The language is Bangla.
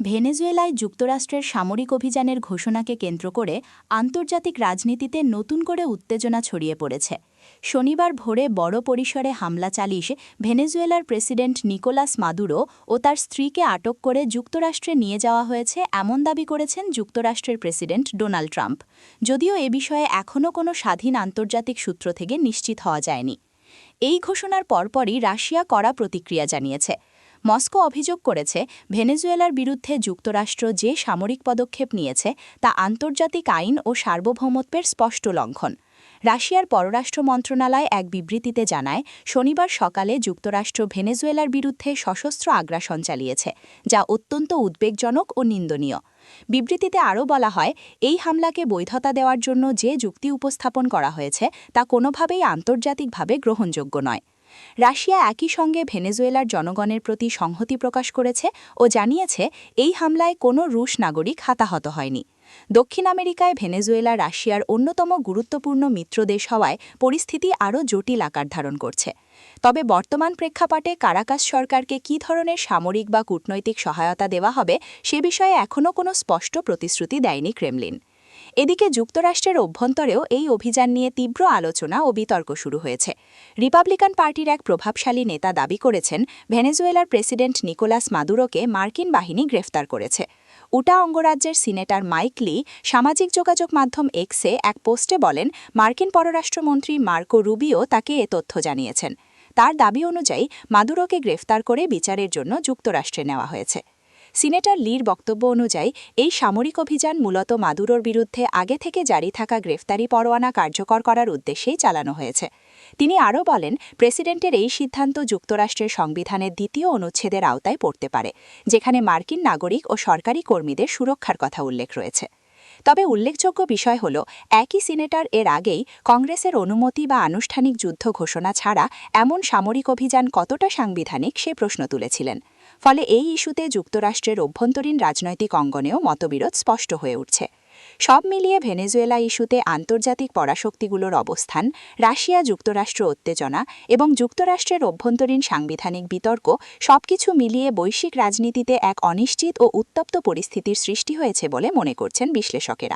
ভেনেজুয়েলায় যুক্তরাষ্ট্রের সামরিক অভিযানের ঘোষণাকে কেন্দ্র করে আন্তর্জাতিক রাজনীতিতে নতুন করে উত্তেজনা ছড়িয়ে পড়েছে। শনিবার ভোরে বড় পরিসরে হামলা চালিয়ে ভেনেজুয়েলার প্রেসিডেন্ট নিকোলাস মাদুরো ও তার স্ত্রীকে আটক করে যুক্তরাষ্ট্রে নিয়ে যাওয়া হয়েছে এমন দাবি করেছেন যুক্তরাষ্ট্রের প্রেসিডেন্ট ডোনাল্ড ট্রাম্প। যদিও এ বিষয়ে এখনও কোনো স্বাধীন আন্তর্জাতিক সূত্র থেকে নিশ্চিত হওয়া যায়নি। এই ঘোষণার পরপরই রাশিয়া কড়া প্রতিক্রিয়া জানিয়েছে। মস্কো অভিযোগ করেছে, ভেনেজুয়েলার বিরুদ্ধে যুক্তরাষ্ট্র যে সামরিক পদক্ষেপ নিয়েছে, তা আন্তর্জাতিক আইন ও সার্বভৌমত্বের স্পষ্ট লঙ্ঘন। রাশিয়ার পররাষ্ট্র মন্ত্রণালয় এক বিবৃতিতে জানায়, শনিবার সকালে যুক্তরাষ্ট্র ভেনেজুয়েলার বিরুদ্ধে সশস্ত্র আগ্রাসন চালিয়েছে, যা অত্যন্ত উদ্বেগজনক ও নিন্দনীয়। বিবৃতিতে আরও বলা হয়, এই হামলাকে বৈধতা দেওয়ার জন্য যে যুক্তি উপস্থাপন করা হয়েছে, তা কোনোভাবেই আন্তর্জাতিকভাবে গ্রহণযোগ্য নয়। রাশিয়া একই সঙ্গে ভেনেজুয়েলার জনগণের প্রতি সংহতি প্রকাশ করেছে ও জানিয়েছে এই হামলায় কোনো রুশ নাগরিক হাতাহত হয়নি। দক্ষিণ আমেরিকায় ভেনেজুয়েলা রাশিয়ার অন্যতম গুরুত্বপূর্ণ মিত্র দেশ হওয়ায় পরিস্থিতি আরও জটিল আকার ধারণ করছে। তবে বর্তমান প্রেক্ষাপটে কারাকাস সরকারকে কী ধরনের সামরিক বা কূটনৈতিক সহায়তা দেওয়া হবে সে বিষয়ে এখনও কোনো স্পষ্ট প্রতিশ্রুতি দেয়নি ক্রেমলিন। এদিকে যুক্তরাষ্ট্রের অভ্যন্তরেও এই অভিযান নিয়ে তীব্র আলোচনা ও বিতর্ক শুরু হয়েছে। রিপাবলিকান পার্টির এক প্রভাবশালী নেতা দাবি করেছেন, ভেনেজুয়েলার প্রেসিডেন্ট নিকোলাস মাদুরোকে মার্কিন বাহিনী গ্রেফতার করেছে। উটা অঙ্গরাজ্যের সিনেটর মাইক লি সামাজিক যোগাযোগ মাধ্যম এক্সে এক পোস্টে বলেন, মার্কিন পররাষ্ট্রমন্ত্রী মার্কো রুবিও তাকে এ তথ্য জানিয়েছেন। তার দাবি অনুযায়ী, মাদুরোকে গ্রেফতার করে বিচারের জন্য যুক্তরাষ্ট্রে নেওয়া হয়েছে। সিনেটর লির বক্তব্য অনুযায়ী, এই সামরিক অভিযান মূলত মাদুরোর বিরুদ্ধে আগে থেকে জারি থাকা গ্রেফতারি পরোয়ানা কার্যকর করার উদ্দেশ্যেই চালানো হয়েছে। তিনি আরও বলেন, প্রেসিডেন্টের এই সিদ্ধান্ত যুক্তরাষ্ট্রের সংবিধানের দ্বিতীয় অনুচ্ছেদের আওতায় পড়তে পারে, যেখানে মার্কিন নাগরিক ও সরকারি কর্মীদের সুরক্ষার কথা উল্লেখ রয়েছে। তবে উল্লেখযোগ্য বিষয় হল, একই সিনেটর এর আগেই কংগ্রেসের অনুমতি বা আনুষ্ঠানিক যুদ্ধ ঘোষণা ছাড়া এমন সামরিক অভিযান কতটা সাংবিধানিক সে প্রশ্ন তুলেছিলেন। ফলে এই ইস্যুতে যুক্তরাষ্ট্রের অভ্যন্তরীণ রাজনৈতিক অঙ্গনেও মতবিরোধ স্পষ্ট হয়ে উঠছে। সব মিলিয়ে ভেনেজুয়েলা ইস্যুতে আন্তর্জাতিক পরাশক্তিগুলোর অবস্থান, রাশিয়া যুক্তরাষ্ট্র উত্তেজনা এবং যুক্তরাষ্ট্রের অভ্যন্তরীণ সাংবিধানিক বিতর্ক সবকিছু মিলিয়ে বৈশ্বিক রাজনীতিতে এক অনিশ্চিত ও উত্তপ্ত পরিস্থিতির সৃষ্টি হয়েছে বলে মনে করছেন বিশ্লেষকেরা।